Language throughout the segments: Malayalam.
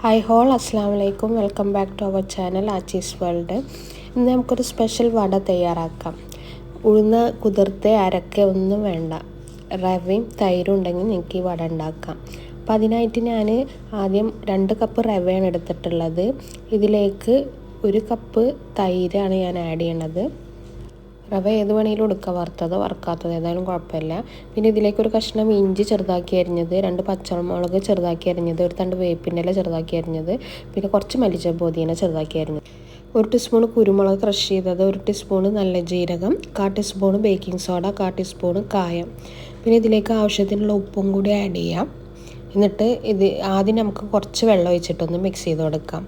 ഹായ് ഹോൾ അസ്സാം വലൈക്കും welcome back to our channel Aachees world ഇന്ന് നമുക്കൊരു സ്പെഷ്യൽ വട തയ്യാറാക്കാം. ഉഴുന്ന കുതിർത്ത് അരക്ക ഒന്നും വേണ്ട. റവയും തൈരും ഉണ്ടെങ്കിൽ നിങ്ങൾക്ക് ഈ വട ഉണ്ടാക്കാം. അപ്പം അതിനായിട്ട് ഞാൻ ആദ്യം രണ്ട് കപ്പ് റവയാണ് എടുത്തിട്ടുള്ളത്. ഇതിലേക്ക് ഒരു കപ്പ് തൈരാണ് ഞാൻ ആഡ് ചെയ്യണത്. റവ ഏത് വേണമെങ്കിലും എടുക്കുക വറുത്തതോ വറുക്കാത്തതോ ഏതായാലും കുഴപ്പമില്ല. പിന്നെ ഇതിലേക്ക് ഒരു കഷ്ണം ഇഞ്ചി ചെറുതാക്കി അരിഞ്ഞത് രണ്ട് പച്ചമുളക് ചെറുതാക്കി അരിഞ്ഞത് ഒരു തണ്ട് വേപ്പിന്റെ ഇല ചെറുതാക്കി അരിഞ്ഞത് പിന്നെ കുറച്ച് മല്ലിച്ച പുതിന ചെറുതാക്കി അരിഞ്ഞത്. ഒരു ടീസ്പൂൺ കുരുമുളക് ക്രഷ് ചെയ്തത് ഒരു ടീസ്പൂൺ നല്ല ജീരകം കാ ടീസ്പൂൺ ബേക്കിംഗ് സോഡ കാ ടീസ്പൂൺ കായം. പിന്നെ ഇതിലേക്ക് ആവശ്യത്തിനുള്ള ഉപ്പും കൂടി ആഡ് ചെയ്യാം. എന്നിട്ട് ഇത് ആദ്യം നമുക്ക് കുറച്ച് വെള്ളം ഒഴിച്ചിട്ടൊന്ന് മിക്സ് ചെയ്ത് കൊടുക്കാം.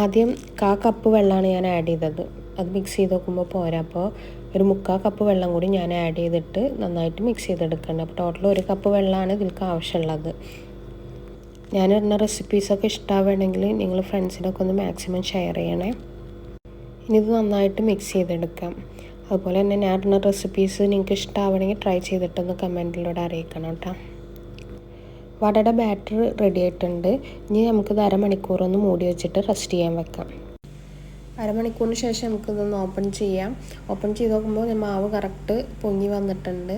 ആദ്യം കാ കപ്പ് വെള്ളമാണ് ഞാൻ ആഡ് ചെയ്തത്. അത് മിക്സ് ചെയ്ത് നോക്കുമ്പോൾ പോരാ. അപ്പോൾ ഒരു മുക്കാൽ കപ്പ് വെള്ളം കൂടി ഞാൻ ആഡ് ചെയ്തിട്ട് നന്നായിട്ട് മിക്സ് ചെയ്തെടുക്കണം. അപ്പോൾ ടോട്ടൽ ഒരു കപ്പ് വെള്ളമാണ് ഇതിൽക്ക് ആവശ്യമുള്ളത്. ഞാൻ ഇടുന്ന റെസിപ്പീസൊക്കെ ഇഷ്ടമാവുകയാണെങ്കിൽ നിങ്ങൾ ഫ്രണ്ട്സിനൊക്കെ ഒന്ന് മാക്സിമം ഷെയർ ചെയ്യണേ. ഇനി ഇത് നന്നായിട്ട് മിക്സ് ചെയ്തെടുക്കാം. അതുപോലെ തന്നെ ഞാൻ ഇടുന്ന റെസിപ്പീസ് നിങ്ങൾക്ക് ഇഷ്ടമാവണമെങ്കിൽ ട്രൈ ചെയ്തിട്ടൊന്ന് കമന്റിലൂടെ അറിയിക്കണം കേട്ടോ. വടയുടെ ബാറ്റർ റെഡി ആയിട്ടുണ്ട്. ഇനി നമുക്കിത് അരമണിക്കൂറൊന്ന് മൂടി വെച്ചിട്ട് റെസ്റ്റ് ചെയ്യാൻ വെക്കാം. അരമണിക്കൂറിന് ശേഷം നമുക്കിതൊന്ന് ഓപ്പൺ ചെയ്യാം. ഓപ്പൺ ചെയ്ത് നോക്കുമ്പോൾ മാവ് കറക്റ്റ് പൊങ്ങി വന്നിട്ടുണ്ട്.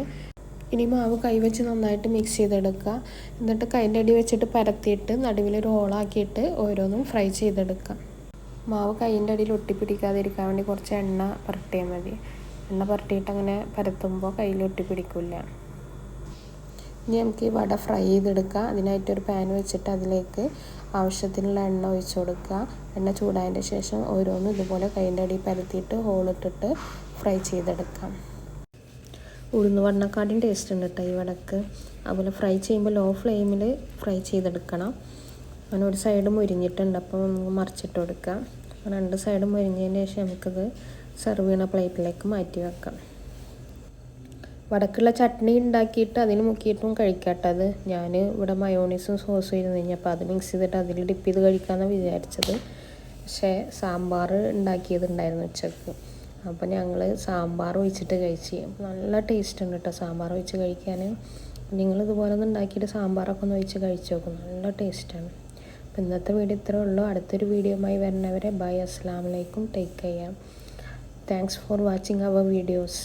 ഇനി മാവ് കൈവച്ച് നന്നായിട്ട് മിക്സ് ചെയ്തെടുക്കുക. എന്നിട്ട് കൈന്റെ അടി വെച്ചിട്ട് പരത്തിയിട്ട് നടുവിൽ ഒരു ഹോളാക്കിയിട്ട് ഓരോന്നും ഫ്രൈ ചെയ്തെടുക്കുക. മാവ് കൈന്റെ അടിയിൽ ഒട്ടിപ്പിടിക്കാതിരിക്കാൻ വേണ്ടി കുറച്ച് എണ്ണ പുരട്ടിയാൽ മതി. എണ്ണ പുരട്ടിയിട്ട് അങ്ങനെ പരത്തുമ്പോൾ കയ്യിൽ ഒട്ടിപ്പിടിക്കില്ല. ഇനി നമുക്ക് ഈ വട ഫ്രൈ ചെയ്തെടുക്കുക അതിനായിട്ടൊരു പാൻ വെച്ചിട്ട് അതിലേക്ക് ആവശ്യത്തിനുള്ള എണ്ണ ഒഴിച്ചു കൊടുക്കുക. എണ്ണ ചൂടായതിന്റെ ശേഷം ഓരോന്നും ഇതുപോലെ കൈന്റെ അടി പരത്തിയിട്ട് ഹോളിട്ടിട്ട് ഫ്രൈ ചെയ്തെടുക്കാം. ഉഴുന്ന് വണ്ണക്കാടിന്റെ ടേസ്റ്റ് ഉണ്ട് കേട്ടോ ഈ വടക്ക്. അതുപോലെ ഫ്രൈ ചെയ്യുമ്പോൾ ലോ ഫ്ലെയിമിൽ ഫ്രൈ ചെയ്തെടുക്കണം. അങ്ങനെ ഒരു സൈഡ് മുരിഞ്ഞിട്ടുണ്ട്. അപ്പോൾ നമുക്ക് മറിച്ചിട്ട് കൊടുക്കാം. രണ്ട് സൈഡും മുരിഞ്ഞതിന് ശേഷം നമുക്കത് സെർവ് ചെയ്യണ പ്ലേറ്റിലേക്ക് മാറ്റി വെക്കാം. വടക്കുള്ള ചട്നി ഉണ്ടാക്കിയിട്ട് അതിന് മുക്കിയിട്ടും കഴിക്കാട്ടത് ഞാൻ ഇവിടെ മയോണീസും സോസും ഇരുന്ന് കഴിഞ്ഞപ്പോൾ അത് മിക്സ് ചെയ്തിട്ട് അതിൽ ഡിപ്പ് ചെയ്ത് കഴിക്കാമെന്നാണ് വിചാരിച്ചത്. പക്ഷേ സാമ്പാർ ഉണ്ടാക്കിയതുണ്ടായിരുന്നു ഉച്ചയ്ക്ക്. അപ്പോൾ ഞങ്ങൾ സാമ്പാർ ഒഴിച്ചിട്ട് കഴിച്ച്. നല്ല ടേസ്റ്റ് ഉണ്ട് കേട്ടോ സാമ്പാർ ഒഴിച്ച് കഴിക്കാൻ നിങ്ങൾ ഇതുപോലെ ഒന്ന് ഉണ്ടാക്കിയിട്ട് സാമ്പാറൊക്കെ ഒന്ന് ഒഴിച്ച് കഴിച്ച് നോക്കും. നല്ല ടേസ്റ്റാണ് അപ്പോൾ ഇന്നത്തെ വീഡിയോ ഇത്രേ ഉള്ളൂ. അടുത്തൊരു വീഡിയോയുമായി വരുന്നവരെ ബൈ അസ്സാം വലൈക്കും take care thanks for watching our videos